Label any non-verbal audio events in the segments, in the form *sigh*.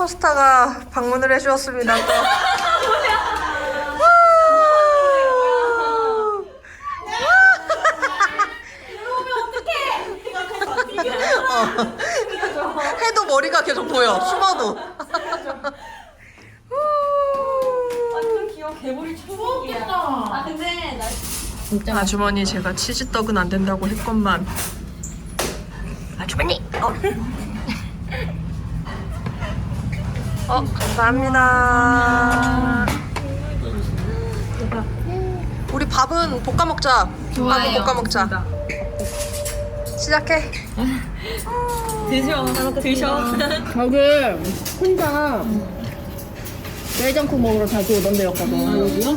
슈퍼스타가 방문을 해주었습니다. 또. 어. 해도 머리가 계속 보여. 완전 개구리 초록이야. 아 근데 나 아주머니 제가 치즈떡은 안 된다고 했건만 아주머니 어, 어 감사합니다. 우리 밥은 볶아 먹자. 밥은 볶아 먹자. 시작해. 드셔. 드셔. 저기 혼자 내장국 먹으러 자주 오던 데였거든. 아, 여기요?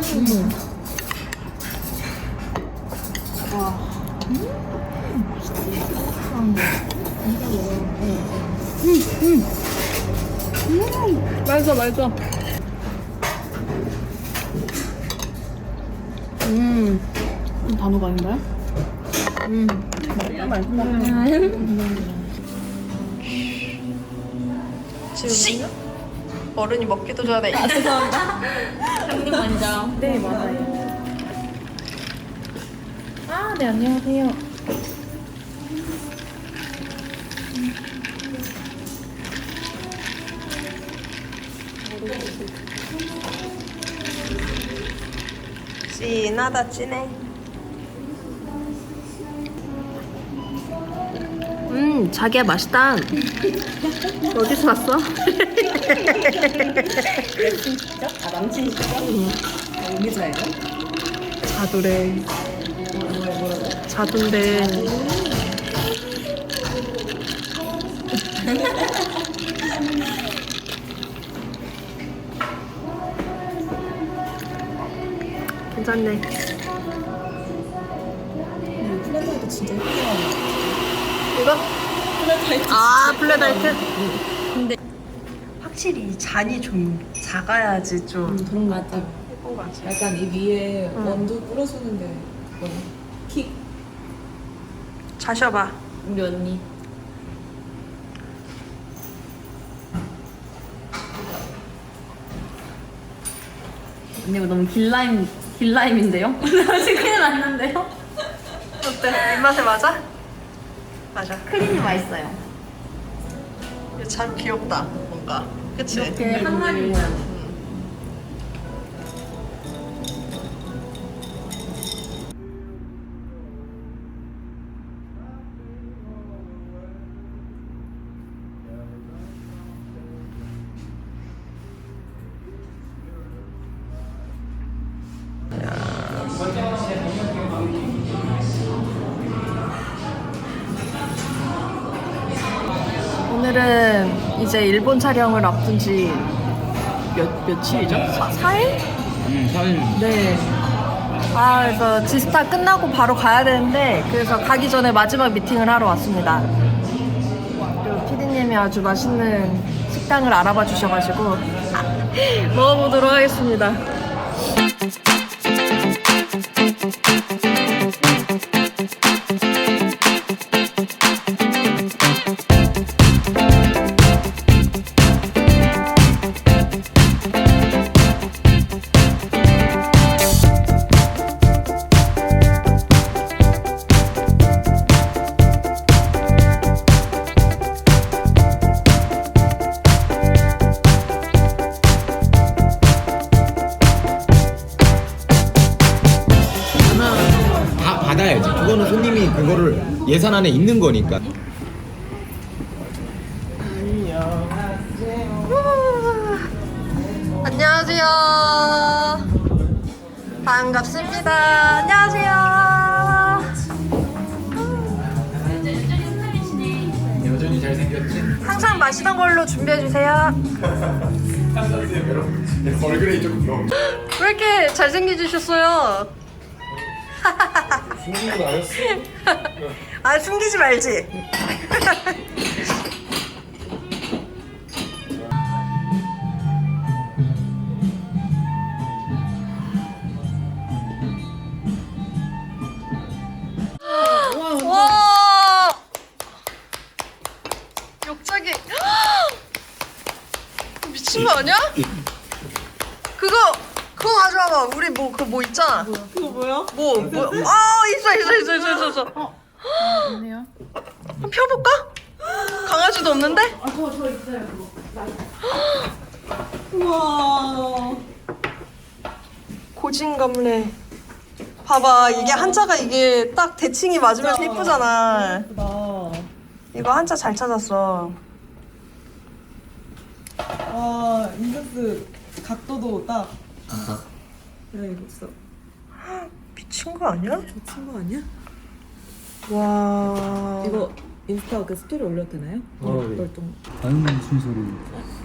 응. 맛있어, 맛있어. 음, 음, 단호가 아닌가요? 음, 맛있다. 지금 어른이 먹기도 전에 형님 먼저. 네, 맞아요. 아, 네, 안녕하세요. 진하다 진해 음, 자기야 맛있다. 어디서 샀어? 아 남친 진짜? 여기서예요? 자두래 자두인데 괜찮네 플랜카드 진짜 예쁘다. 이거? 플랜카드. 아 블랙라이트? 근데 확실히 이 잔이 좀 작아야지 좀 그런 거 같아. 예쁜 거 같아 약간 이 위에 응. 원두 뿌려주는데 그거는 킥 자셔봐 우리 언니. 언니 이거 너무 길라임 길라임인데요? 지금 *laughs* 큰일 났는데요? 어때? 입맛에 맞아? 맞아 크림이 맛있어요. 이거 참 귀엽다 뭔가 그치? 이렇게 항아리 모양. 오늘은 이제 일본 촬영을 앞둔 지 몇, 며칠이죠? 사, 4일? 음, 사진 네. 아, 그래서 지스타 끝나고 바로 가야 되는데, 그래서 가기 전에 마지막 미팅을 하러 왔습니다. 그리고 피디님이 아주 맛있는 식당을 알아봐 주셔가지고, *laughs* 먹어보도록 하겠습니다. 다 받아야지. 그거는 손님이 그거를 예산 안에 있는 거니까. 안녕하세요. 반갑습니다. 안녕하세요. 여전히 잘생겼지? 항상 마시던 걸로 준비해 주세요. *laughs* 얼굴에 조금 너무. 왜 이렇게 잘생기셨어요? 숨기는 거 아니었어? 아 숨기지 말지. *laughs* *gasps* 미친 거 아니야? 그거 그거 가져와봐. 우리 뭐그뭐 있잖아. 그거 뭐야? 뭐 뭐? 아 있어 있어 있어 있어 있어. 있어. 어, 있네요. 한번 펴볼까? 강아지도 없는데? *gasps* 우와. 고진감래. 봐봐 이게 한자가 이게 딱 대칭이 맞으면 이쁘잖아. 예쁘다. 이거 한자 잘 찾았어. 와, 인서스 각도도 딱. 야, 이거 진짜 미친 거 아니야? 미친 거 아니야? 와. 이거 인스타 그 스토리 올려도 되나요? 어, 네. 다른 순서로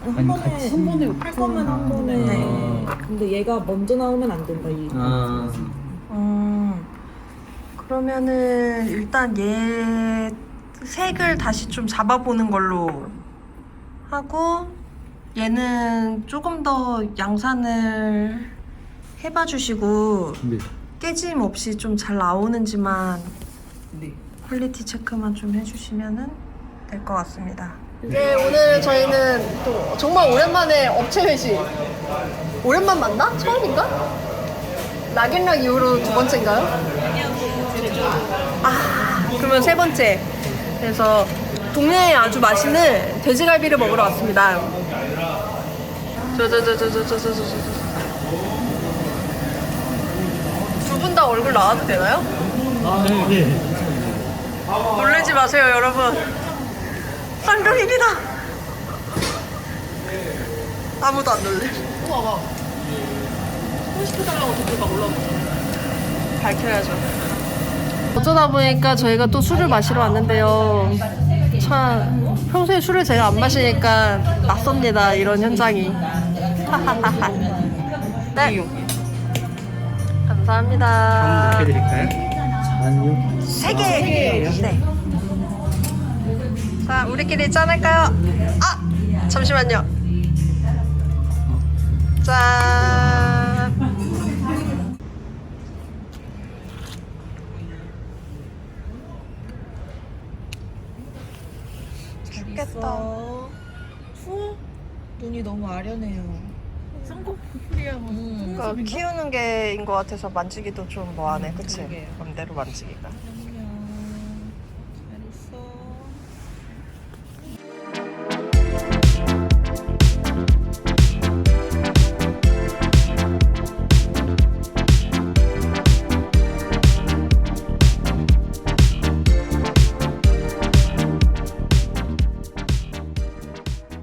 한 번에 한 번에 할 거면 한 번에. 네. 근데 얘가 먼저 나오면 안 된다. 이. 아 음. 그러면은 일단 얘 색을 다시 좀 잡아보는 걸로 하고 얘는 조금 더 양산을 해봐 주시고 네. 깨짐 없이 좀 잘 나오는지만 네. 퀄리티 체크만 좀 해주시면은 될 것 같습니다. 이제 오늘 저희는 또 정말 오랜만에 업체 회식. 오랜만 맞나? 처음인가? 락앤락 이후로 두 번째인가요? 아, 그러면 세 번째. 그래서 동네에 아주 맛있는 돼지갈비를 먹으러 왔습니다. 저 저 저 저 저 저 저 저. 두 분 다 얼굴 나와도 되나요? 놀라지 마세요, 여러분. 쌍둥이입니다. 아무도 안 놀래. 봐봐. 시켜달라고 댓글 막 올라오고. 밝혀야죠. 어쩌다 보니까 저희가 또 술을 마시러 왔는데요. 참 평소에 술을 제가 안 마시니까 낯섭니다 이런 현장이. *laughs* 네. 감사합니다. 해드릴까요? 아니요. 세 개. 네. 자, 우리끼리 짠할까요? 아, 잠시만요. 짠. 좋겠다. 추워? 눈이 너무 아련해요. 그러니까 키우는 게인 것 같아서 만지기도 좀 뭐하네, 그치? 그러게요. 맘대로 만지기가.